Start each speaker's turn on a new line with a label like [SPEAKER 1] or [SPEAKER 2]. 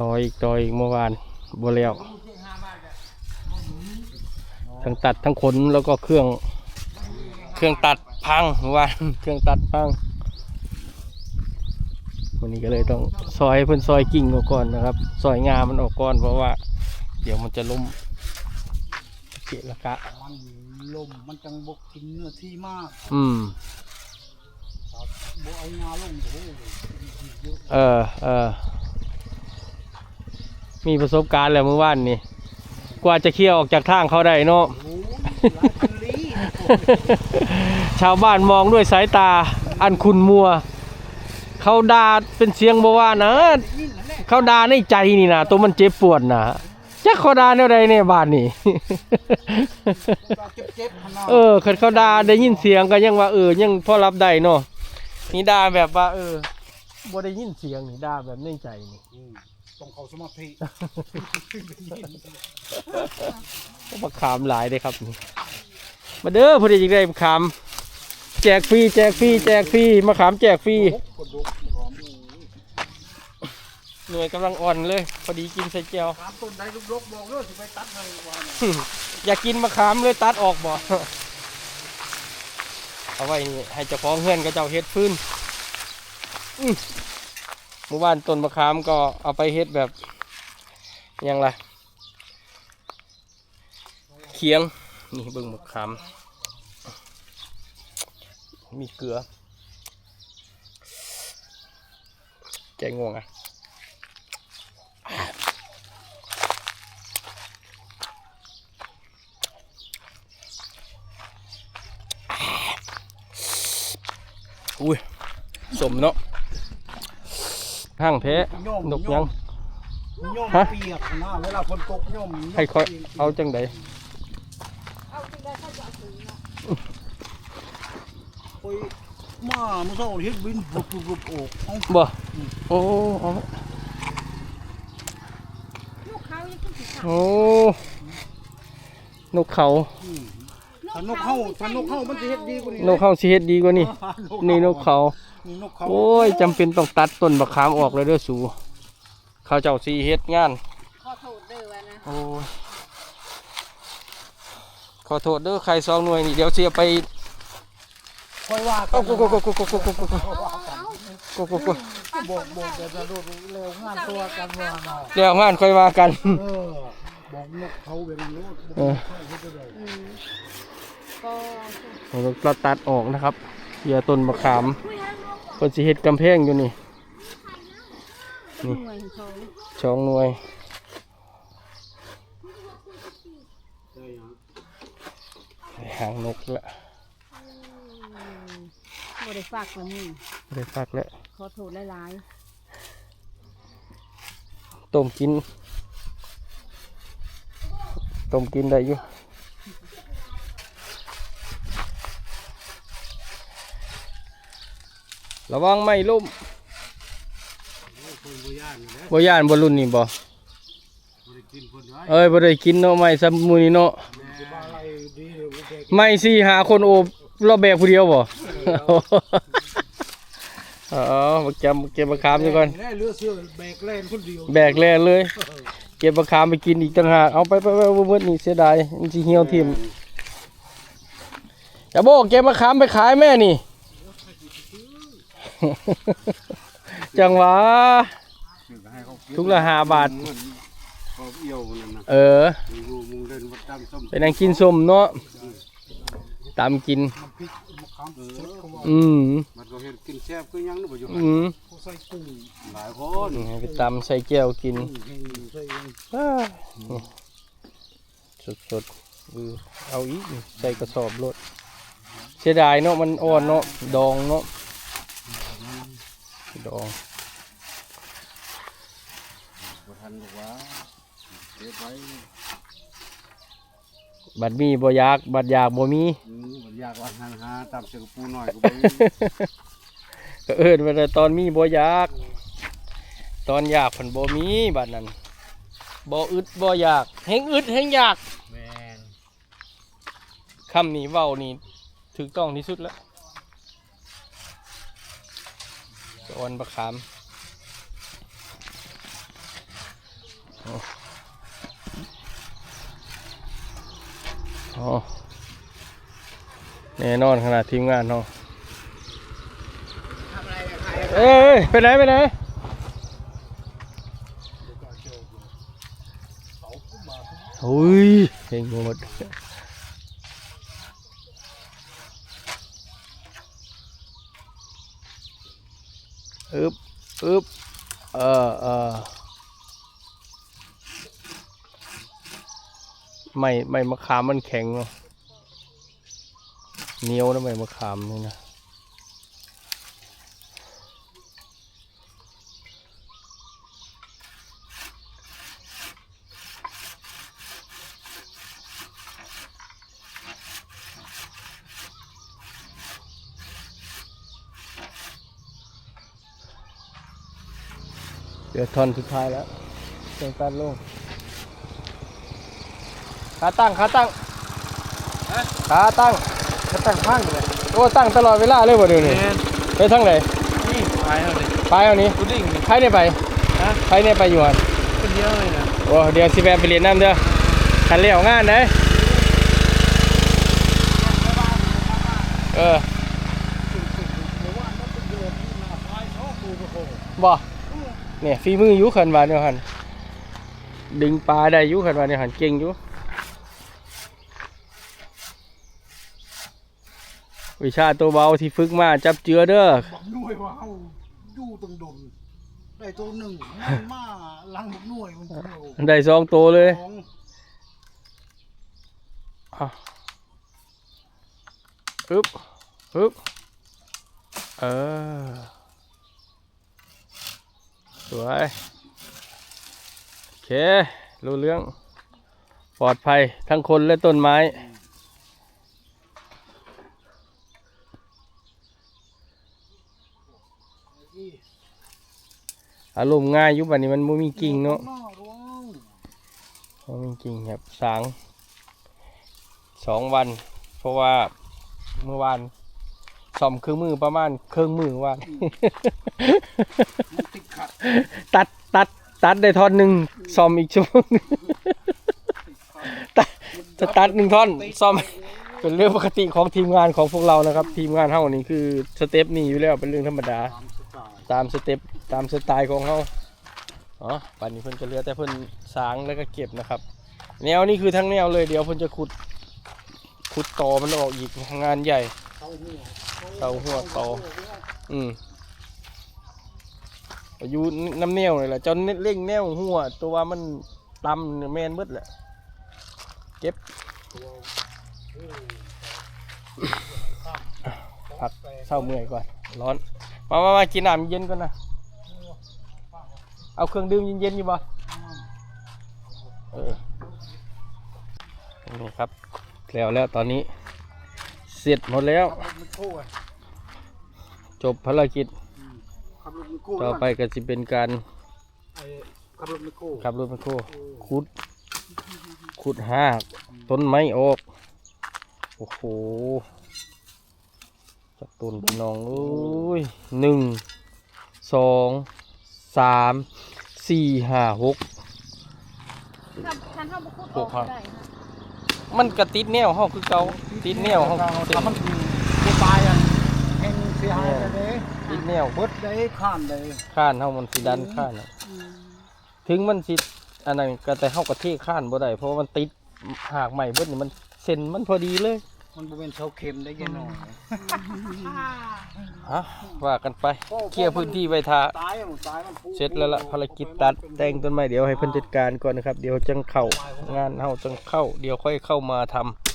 [SPEAKER 1] ต่ออีกต่ออีกเมื่อวานบ่แล้วทั้งตัดทั้งขนแล้วก็เครื่อง เครื่องตัดพังเมื่อวานเครื่องตัดพังวันนี้ก็เลยต้องซอยเพิ่นซอยกิ่งออกก่อนนะครับซอยงามันออกก่อนเพราะว่า เดี๋ยวมันจะล้มเกะละกะ
[SPEAKER 2] มันลมมันจังบกกินเนื้อที่มาก
[SPEAKER 1] อืม
[SPEAKER 2] ครับบกเอางาลงโอ้โหเยอะ
[SPEAKER 1] เออเออ มีประสบการณ์แล้วเมื่อวานนี่กว่าจะเคลียร์ออกจากทางเขาได้เนาะ
[SPEAKER 2] โอ้โหหลายพันลี้
[SPEAKER 1] ชาวบ้านมองด้วยสายตาอันคุณมัว เขาด่าเป็นเสียงบอกว่านะ
[SPEAKER 2] นี่นั่นแหละ
[SPEAKER 1] เขาด่าในใจนี่นะตัวมันเจ็บปวดนะจักเขาด่าแนวใดในบ้านนี่
[SPEAKER 2] เจ็บๆขนาด
[SPEAKER 1] เออคันเขาด่าได้ยินเสียงก็ยังว่าเออยังพอรับได้เนาะนี่ด่าแบบว่า เออบ่ได้ยินเสียงนี่ด่าแบบในใจนี่
[SPEAKER 2] ต้องเข้าสมาธิ
[SPEAKER 1] มะขามหลายเลยครับนี่มาเด้อพอดีจิได้มะขาม แจกฟรีแจกฟรีแจกฟรีมะขามแจกฟรี
[SPEAKER 2] กดดุกหอมโอ้โห
[SPEAKER 1] หน่วยกำลังอ่อนเลย พอดีกินใส่แก้ว
[SPEAKER 2] ถามต้นใดลูกลกบอกเลยสิไปตัดให้ว่าเนี่ย
[SPEAKER 1] อยากกินมะขามเลยตัดออกบ่เอาไว้นี่ให้เจ้าของเฮือนกับเจ้าเฮ็ดพื้นอื้อ เมื่อวานต้นมะขามก็เอาไปเฮ็ดแบบยังล่ะเคียงนี่เบิ่งมะขาม มีเกลือแกงงวงอะอุ้ยสมเนาะ ห้างแพ้นกยัง
[SPEAKER 2] ย่อม
[SPEAKER 1] ฮะ
[SPEAKER 2] เปียกนะเวลาฝนตกย่อม
[SPEAKER 1] ให้คอยเอาจังได
[SPEAKER 2] คอยมาเมื่อเช้าเฮ็ดบินบุบบุบบุบโอกเอา
[SPEAKER 1] บ่โอ้เอา
[SPEAKER 3] ลูกเขายังขึ้นสิค่ะ
[SPEAKER 1] โอ้นกเขา
[SPEAKER 2] อืมถ้านกเข้าถ้านกเข้ามันจะเฮ็ดดีกว่านี้
[SPEAKER 1] นกเขาสิเฮ็ดดีกว่านี่นี่นกเขา
[SPEAKER 2] นี่นกเขา
[SPEAKER 1] โอ้ยจำเป็นต้องตัดต้นบักขามออกเลยเด้อสู เขาเจ้าสีเฮ็ดงาน
[SPEAKER 3] ขอโทษเด้อวะนะ
[SPEAKER 1] โอ้ยขอโทษเด้อใครสองหน่วยนี่เดี๋ยวเสียไป
[SPEAKER 2] คอยว่ากั
[SPEAKER 1] เอา
[SPEAKER 2] น
[SPEAKER 1] กูกูกูกูกูกูกูกูกูกูกู
[SPEAKER 2] บอกบอกแต่จะรู้เร็วงานตัวกันว่าเนาะ
[SPEAKER 1] เดี๋ยวงานค่อยว่ากัน
[SPEAKER 2] เออบอกนกเขาแบบนี้รู้
[SPEAKER 1] เออ
[SPEAKER 2] เฮ็ดได้เลย
[SPEAKER 3] อืมก็
[SPEAKER 1] เราตัดออกนะครับเหยื่อต้นมะขามเพิ่นสิเฮ็ดกำแพงอยู่นี่
[SPEAKER 3] หน่วยของเขา
[SPEAKER 1] สองหน่วยหางนกละ
[SPEAKER 3] บริฝากกับมึง
[SPEAKER 1] ได้ฟักแล้ว
[SPEAKER 3] ขอโทษหลาย
[SPEAKER 1] ต้มกินต้มกินได้อยู่ ระวังไม่ล่ม
[SPEAKER 2] คนบ่ย่านนี่แหละ
[SPEAKER 1] บ่ย่านบ่รุ่นนี่บ่
[SPEAKER 2] บ่ได้กินคนไว้
[SPEAKER 1] เอ้ยบ่ได้กินเนาะไม่ซ้ำมื้อนี้เนาะ
[SPEAKER 2] สิบาอะไรดีเลยบ่แก
[SPEAKER 1] ไม่สิหาคนโอบเราแบกผู้เดียวบ่เออมาเก็บเก็บมะขามซะก่อน
[SPEAKER 2] แน่เลือเสื้อแบกแล่นคนเดียว
[SPEAKER 1] แบกแล่เลย เก็บมะขามไปกินอีกต่างหากเอาไปไปไปเบิดนี่เสียดายมันสิเหี่ยวทิ่มอย่าบอกเก็บมะขามไปขายแม่นี่ จังหวะ ทุกละหาบาท
[SPEAKER 2] เอ
[SPEAKER 1] อ
[SPEAKER 2] เป็นนา
[SPEAKER 1] งกินส้มเนาะตามกิน อืม
[SPEAKER 2] อื
[SPEAKER 1] มไปตามใส่แก้วกิน
[SPEAKER 2] ส
[SPEAKER 1] ดสดเอาอีกใส่กระสอบรถเสียดายเนาะมันอ่อนเนาะดองเนาะ ดอง
[SPEAKER 2] บ่ทันบอกว่าเก็บไว้
[SPEAKER 1] บัดมีบ่อยากบัดอยากบ่มี
[SPEAKER 2] อืมบ่อยากว่าหาหาตามเสือปูหน่อยก็บ่มี
[SPEAKER 1] ก็เอิ้นว่าแต่ตอนมีบ่อยาก ตอนอยากเพิ่นบ่มีบัดนั้นบ่อึดบ่อยากแฮงอึดแฮงอยาก
[SPEAKER 2] แม่น
[SPEAKER 1] คำนี้เว้านี่ถูกต้องที่สุดแล้ว สอนบักขามอ๋อแน่นอนขนาดทีมงานเนาะเอ้ยไปไหนไปไหนโอ้ยเก่งหมด อึบอึบเออเออไม่ไม่มะขามมันแข็งเนาะเหนียวนะไม่มะขามนี่นะ เดี๋ยวทอนสุดท้ายแล้วเชิงตันลงขาตั้งขาตั้งขาตั้ง
[SPEAKER 2] ก็ตั้งข้างเลย
[SPEAKER 1] โอ้ตั้งตลอดเวลาเลยบ่เดี๋ยวนี้ไปทางไหน
[SPEAKER 2] นี่ตายแล้วเลย
[SPEAKER 1] ไปเอานี้
[SPEAKER 2] พุดดิ้งนี่
[SPEAKER 1] ใครได้ไป
[SPEAKER 2] ฮะ
[SPEAKER 1] ใครได้ไปอยู่หัน
[SPEAKER 2] เป็นเยอะเลยนะ
[SPEAKER 1] โอ้เดี๋ยวสิแวะไปเรียนน้ำเด้อคันเลี้ยวงานเด้อเออบ่ เนี่ยฝีมืออยู่ขันวาเนี่ยหันดึงปลาได้อยู่ขันวาเนี่ยหันเก่งอยู่วิชาตัวเบาที่ฝึกมาจับเจือเด้อ
[SPEAKER 2] บักหน่วยว่าเฮาอยู่ตรงดนได้ตัวหนึ่งมันมาลังบักหน่วยมันเดียว
[SPEAKER 1] ได้สองตัวเลย
[SPEAKER 2] ของ
[SPEAKER 1] อะอึ๊บอึ๊บเออ สวย โอเค รู้เรื่อง ปลอดภัยทั้งคนและต้นไม้ อารมณ์ง่ายยุบันนี้มันไม่มีกิ่งเนาะ
[SPEAKER 2] หน้าร้อง
[SPEAKER 1] บ่มีกิ่งครับสางสองวัน เพราะว่าเมื่อวานซ่อมเครื่องมือประมาณเครื่องมือวัน
[SPEAKER 2] ตัด
[SPEAKER 1] ตัดตัดได้ท่อนหนึ่งซ่อมอีกชั่วโมงหนึ่งตัดจะตัดหนึ่งท่อนซ่อม เป็นเรื่องปกติของทีมงานของพวกเรานะครับ ทีมงานเฮานี่คือสเต็ปนี้อยู่แล้วเป็นเรื่องธรรมดา
[SPEAKER 2] ตามส
[SPEAKER 1] เต็ปตามสไตล์ของเฮาอ๋อป่านนี้เพิ่นจะเหลือแต่เพิ่นสางแล้วก็เก็บนะครับ แนวนี้คือทั้งแนวเลยเดี๋ยวเพิ่นจะขุดขุดต่อมันออกอีกงานใหญ่
[SPEAKER 2] เข้าหัว
[SPEAKER 1] เข้าหัวต่ออืม อยู่น้ำแนวเลยแหละจ้าเล่งแนวหัว ตัวมันตำแมนเบิดแหละเก็บพักเศร้าเมื่อยก่อน ร้อน มามามากินน้ำเย็นก่อนนะ เอาเครื่องดื่มเย็นๆอยู่บ่เออนี่ครับ แล้วแล้วตอนนี้ เสร็จหมดแล้ว จบภารกิจ
[SPEAKER 2] ขับรถไมโคร
[SPEAKER 1] ต่อไปก็จะเป็นการ
[SPEAKER 2] ไอ้ขับรถไมโคร
[SPEAKER 1] ขับรถแมคโครขุด ขุดหากต้นไม้ออก โอ้โหจากต้นพี่น้องเอ้ยหนึ่งสองสามสี่ห้าหก
[SPEAKER 3] ถ้าคันเฮาบ่ขุด
[SPEAKER 1] ปลู
[SPEAKER 3] อกอก
[SPEAKER 1] ครับ
[SPEAKER 3] ได้นะ
[SPEAKER 1] มันกระติดแนวห้องคือเก่าติดแนวห้อง
[SPEAKER 2] ถ้ามันจะตายอะแห่งเสียหายเลย
[SPEAKER 1] ติดแนว
[SPEAKER 2] เบิด ได้ข้านเลย
[SPEAKER 1] ข้านเฮามันสิดันข้านอะ
[SPEAKER 3] อืม
[SPEAKER 1] ถึงมันสิอันนั้นก็แต่เฮากระเทข้านบ่ได้เพราะว่ามันติดหากใหม่เบิดนี่มันเส้นมันพอดีเลย
[SPEAKER 2] มันบ่เป็นเสาเข็มได้ยังน้อย
[SPEAKER 1] ฮะว่ากันไปเคลียร์พื้นที่ไว้ทา
[SPEAKER 2] ตายอะมันตายมันปุ๊บ
[SPEAKER 1] เสร็จแล้วล่ะภารกิจตัดแต่งต้นไม้เดี๋ยวให้เพิ่นจัดการก่อนนะครับ เดี๋ยวจังเข้างานเฮาจังเข้า เดี๋ยวค่อยเข้ามาทำ